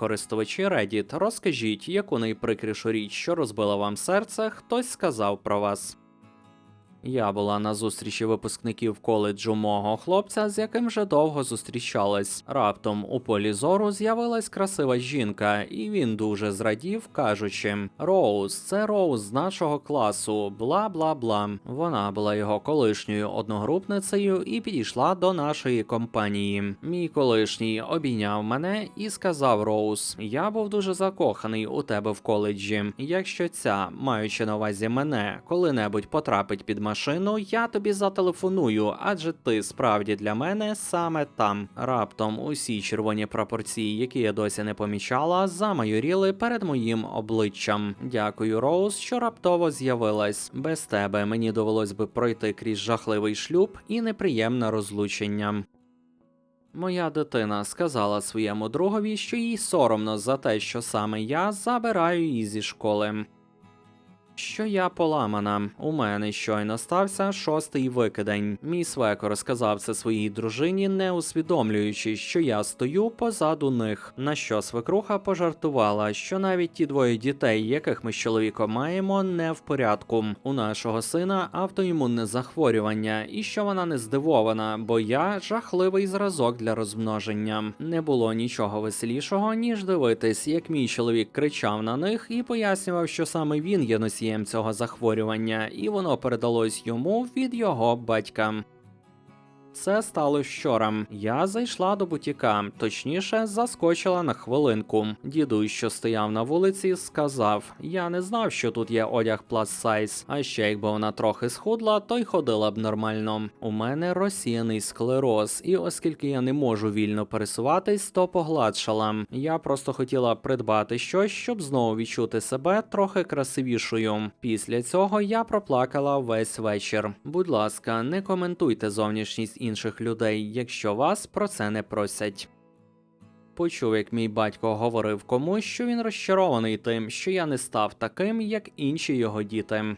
Користувачі Reddit, розкажіть, яку найприкрішу річ, що розбила вам серце, хтось сказав про вас. Я була на зустрічі випускників коледжу мого хлопця, з яким вже довго зустрічалась. Раптом у полі зору з'явилась красива жінка, і він дуже зрадів, кажучи: Роуз, це Роуз з нашого класу, бла бла бла. Вона була його колишньою одногрупницею і підійшла до нашої компанії. Мій колишній обійняв мене і сказав Роуз: Я був дуже закоханий у тебе в коледжі. Якщо ця, маючи на увазі мене, коли-небудь потрапить під машину, я тобі зателефоную, адже ти справді для мене саме там. Раптом усі червоні прапорці, які я досі не помічала, замайоріли перед моїм обличчям. Дякую, Роуз, що раптово з'явилась. Без тебе мені довелось би пройти крізь жахливий шлюб і неприємне розлучення. Моя дитина сказала своєму другові, що їй соромно за те, що саме я забираю її зі школи. Що я поламана. У мене щойно стався шостий викидень. Мій свеко розказав це своїй дружині, не усвідомлюючи, що я стою позаду них. На що свекруха пожартувала, що навіть ті двоє дітей, яких ми з чоловіком маємо, не в порядку. У нашого сина автоімунне захворювання, і що вона не здивована, бо я жахливий зразок для розмноження. Не було нічого веселішого, ніж дивитись, як мій чоловік кричав на них і пояснював, що саме він є носієм цього захворювання, і воно передалось йому від його батька. Це стало вчора. Я зайшла до бутіка, точніше, заскочила на хвилинку. Дідусь, що стояв на вулиці, сказав: Я не знав, що тут є одяг plus size, а ще якби вона трохи схудла, то й ходила б нормально. У мене розсіяний склероз, і оскільки я не можу вільно пересуватись, то погладшала. Я просто хотіла придбати щось, щоб знову відчути себе трохи красивішою. Після цього я проплакала весь вечір. Будь ласка, не коментуйте зовнішність інших людей, якщо вас про це не просять. Почув, як мій батько говорив комусь, що він розчарований тим, що я не став таким, як інші його діти.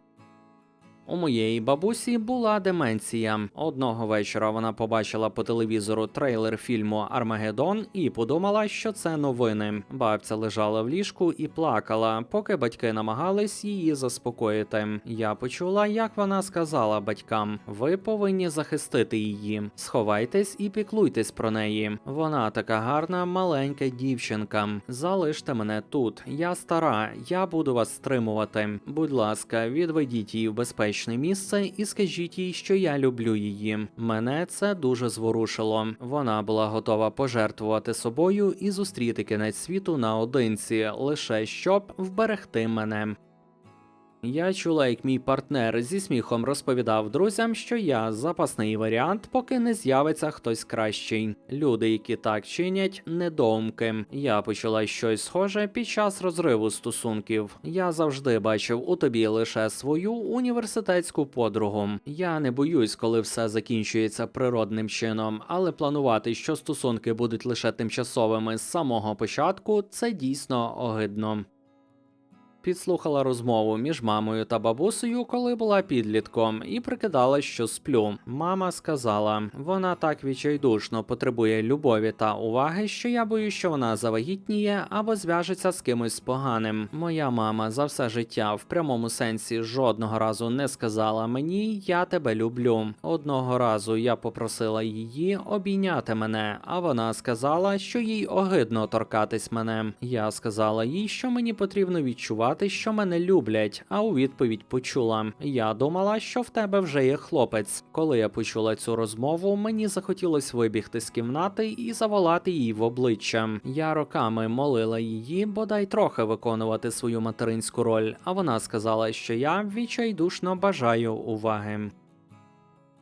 У моєї бабусі була деменція. Одного вечора вона побачила по телевізору трейлер фільму Армагеддон і подумала, що це новини. Бабця лежала в ліжку і плакала, поки батьки намагались її заспокоїти. Я почула, як вона сказала батькам: ви повинні захистити її. Сховайтесь і піклуйтесь про неї. Вона така гарна, маленька дівчинка. Залиште мене тут. Я стара, я буду вас стримувати. Будь ласка, відведіть її в безпечне місце і скажіть їй, що я люблю її. Мене це дуже зворушило. Вона була готова пожертвувати собою і зустріти кінець світу наодинці, лише щоб вберегти мене. Я чула, як мій партнер зі сміхом розповідав друзям, що я запасний варіант, поки не з'явиться хтось кращий. Люди, які так чинять, недоумки. Я почула щось схоже під час розриву стосунків. Я завжди бачив у тобі лише свою університетську подругу. Я не боюсь, коли все закінчується природним чином, але планувати, що стосунки будуть лише тимчасовими з самого початку, це дійсно огидно. Підслухала розмову між мамою та бабусею, коли була підлітком, і прикидала, що сплю. Мама сказала: вона так відчайдушно потребує любові та уваги, що я боюсь, що вона завагітніє або зв'яжеться з кимось поганим. Моя мама за все життя в прямому сенсі жодного разу не сказала мені Я тебе люблю. Одного разу я попросила її обійняти мене, а вона сказала, що їй огидно торкатись мене. Я сказала їй, що мені потрібно відчувати, що мене люблять, а у відповідь почула: Я думала, що в тебе вже є хлопець. Коли я почула цю розмову, мені захотілось вибігти з кімнати і заволати її в обличчя. Я роками молила її, бодай трохи виконувати свою материнську роль, а вона сказала, що я відчайдушно бажаю уваги.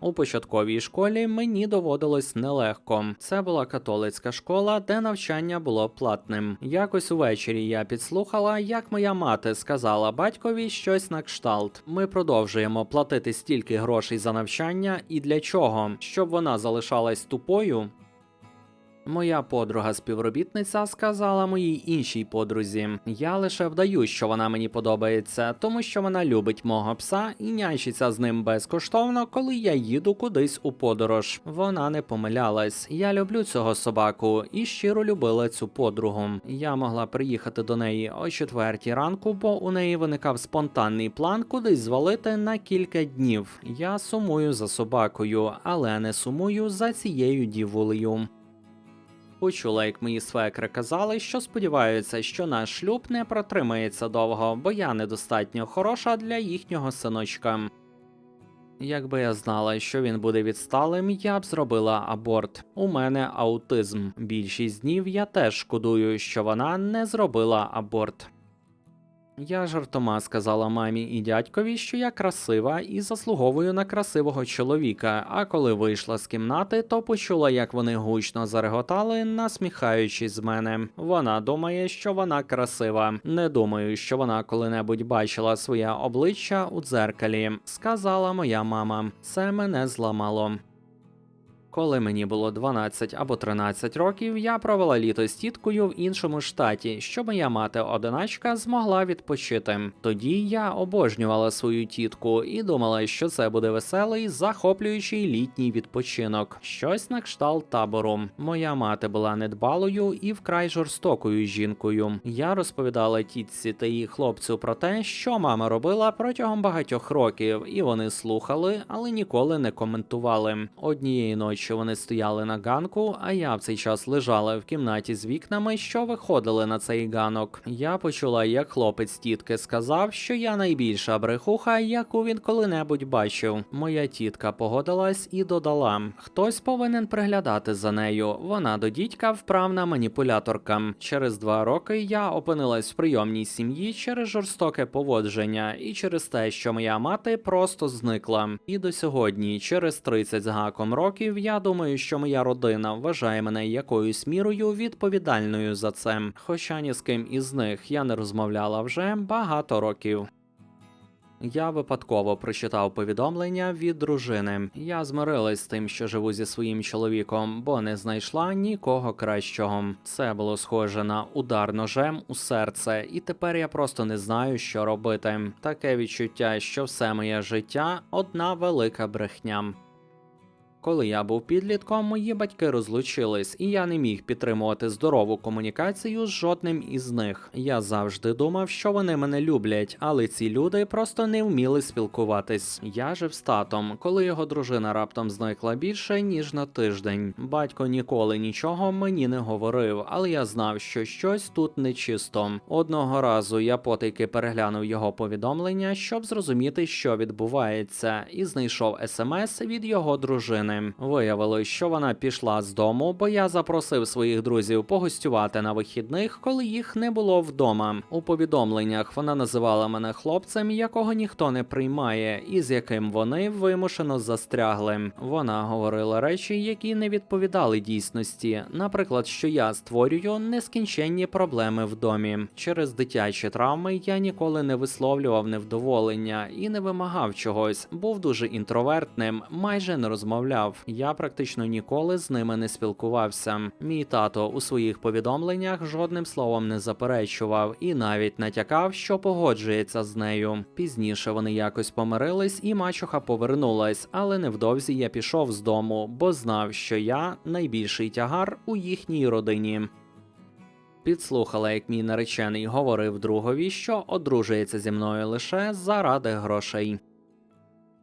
У початковій школі мені доводилось нелегко. Це була католицька школа, де навчання було платним. Якось увечері я підслухала, як моя мати сказала батькові щось на кшталт. Ми продовжуємо платити стільки грошей за навчання, і для чого? Щоб вона залишалась тупою. Моя подруга співробітниця сказала моїй іншій подрузі: я лише вдаю, що вона мені подобається, тому що вона любить мого пса і нянчиться з ним безкоштовно, коли я їду кудись у подорож. Вона не помилялась. Я люблю цього собаку і щиро любила цю подругу. Я могла приїхати до неї о четвертій ранку, бо у неї виникав спонтанний план кудись звалити на кілька днів. Я сумую за собакою, але не сумую за цією дівулею. Почула, як мої свекри казали, що сподіваються, що наш шлюб не протримається довго, бо я недостатньо хороша для їхнього синочка. Якби я знала, що він буде відсталим, я б зробила аборт. У мене аутизм. Більшість днів я теж шкодую, що вона не зробила аборт. Я жартома сказала мамі і дядькові, що я красива і заслуговую на красивого чоловіка. А коли вийшла з кімнати, то почула, як вони гучно зареготали, насміхаючись з мене. Вона думає, що вона красива. Не думаю, що вона коли-небудь бачила своє обличчя у дзеркалі. Сказала моя мама. Це мене зламало. Коли мені було 12 або 13 років, я провела літо з тіткою в іншому штаті, щоб моя мати одиначка змогла відпочити. Тоді я обожнювала свою тітку і думала, що це буде веселий, захоплюючий літній відпочинок, щось на кшталт табору. Моя мати була недбалою і вкрай жорстокою жінкою. Я розповідала тітці та її хлопцю про те, що мама робила протягом багатьох років, і вони слухали, але ніколи не коментували. Однієї ночі вони стояли на ганку, а я в цей час лежала в кімнаті з вікнами, що виходили на цей ганок. Я почула, як хлопець тітки сказав, що я найбільша брехуха, яку він коли-небудь бачив. Моя тітка погодилась і додала: хтось повинен приглядати за нею. Вона до дідька вправна маніпуляторка. Через два роки я опинилась в прийомній сім'ї через жорстоке поводження і через те, що моя мати просто зникла. І до сьогодні, через 30 з гаком років, я думаю, що моя родина вважає мене якоюсь мірою відповідальною за це. Хоча ні з ким із них я не розмовляла вже багато років. Я випадково прочитав повідомлення від дружини. Я змирилась з тим, що живу зі своїм чоловіком, бо не знайшла нікого кращого. Це було схоже на удар ножем у серце, і тепер я просто не знаю, що робити. Таке відчуття, що все моє життя одна велика брехня. Коли я був підлітком, мої батьки розлучились, і я не міг підтримувати здорову комунікацію з жодним із них. Я завжди думав, що вони мене люблять, але ці люди просто не вміли спілкуватись. Я жив з татом, коли його дружина раптом зникла більше ніж на тиждень. Батько ніколи нічого мені не говорив, але я знав, що щось тут нечисто. Одного разу я потайки переглянув його повідомлення, щоб зрозуміти, що відбувається, і знайшов смс від його дружини. Виявилось, що вона пішла з дому, бо я запросив своїх друзів погостювати на вихідних, коли їх не було вдома. У повідомленнях вона називала мене хлопцем, якого ніхто не приймає, і з яким вони вимушено застрягли. Вона говорила речі, які не відповідали дійсності. Наприклад, що я створюю нескінченні проблеми в домі. Через дитячі травми я ніколи не висловлював невдоволення і не вимагав чогось. Був дуже інтровертним, майже не розмовляв. Я практично ніколи з ними не спілкувався. Мій тато у своїх повідомленнях жодним словом не заперечував і навіть натякав, що погоджується з нею. Пізніше вони якось помирились, і мачуха повернулась, але невдовзі я пішов з дому, бо знав, що я найбільший тягар у їхній родині. Підслухала, як мій наречений говорив другові, що одружується зі мною лише заради грошей.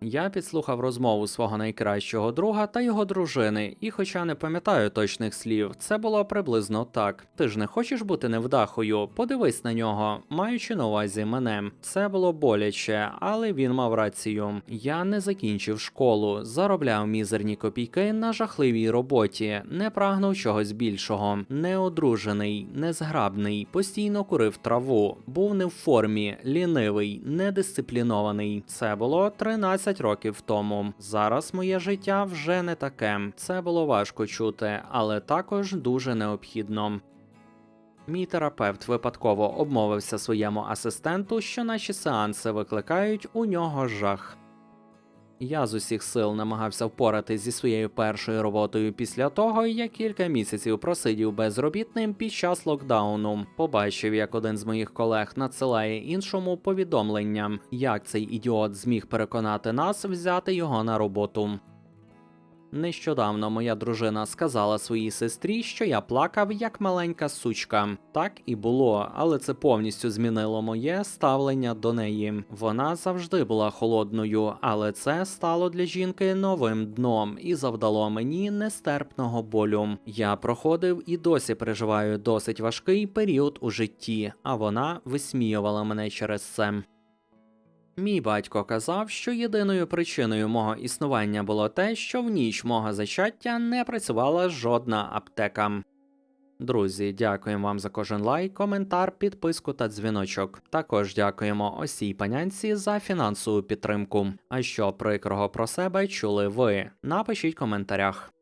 Я підслухав розмову свого найкращого друга та його дружини, і, хоча не пам'ятаю точних слів, це було приблизно так: ти ж не хочеш бути невдахою? Подивись на нього, маючи на увазі мене. Це було боляче, але він мав рацію. Я не закінчив школу, заробляв мізерні копійки на жахливій роботі, не прагнув чогось більшого, неодружений, незграбний, постійно курив траву, був не в формі, лінивий, недисциплінований. Це було 13 років тому. Зараз моє життя вже не таке. Це було важко чути, але також дуже необхідно. Мій терапевт випадково обмовився своєму асистенту, що наші сеанси викликають у нього жах. Я з усіх сил намагався впоратись зі своєю першою роботою після того, як кілька місяців просидів безробітним під час локдауну. Побачив, як один з моїх колег надсилає іншому повідомлення, як цей ідіот зміг переконати нас взяти його на роботу. Нещодавно моя дружина сказала своїй сестрі, що я плакав як маленька сучка. Так і було, але це повністю змінило моє ставлення до неї. Вона завжди була холодною, але це стало для жінки новим дном і завдало мені нестерпного болю. Я проходив і досі переживаю досить важкий період у житті, а вона висміювала мене через це. Мій батько казав, що єдиною причиною мого існування було те, що в ніч мого зачаття не працювала жодна аптека. Друзі, дякуємо вам за кожен лайк, коментар, підписку та дзвіночок. Також дякуємо осій панянці за фінансову підтримку. А що прикрого про себе чули ви? Напишіть в коментарях.